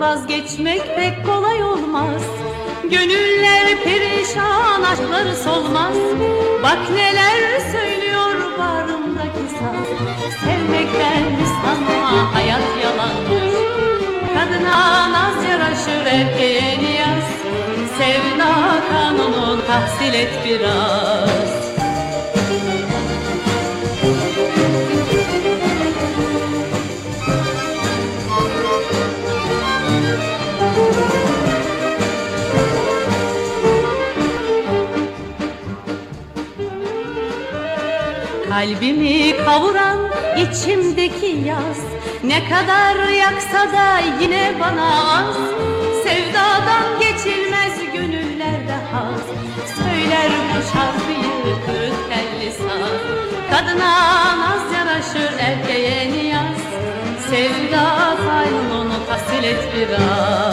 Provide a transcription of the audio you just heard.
vazgeçmek pek kolay olmaz. Gönüller perişan aşkları solmaz. Bak neler söylüyor bağrımdaki saz. Sevmekten sanma hayat yalandır. Kadına naz yaraşır erkeğe niyaz. Sevda kanunu tahsil et biraz Kalbimi kavuran içimdeki yaz. Ne kadar yaksa da yine bana az. Sevdadan geçilmez gönüllerde haz. Söyler bu şarkıyı kırık telli saz. Kadına naz yaraşır erkeğe niyaz. Sevda kanunu tahsil et biraz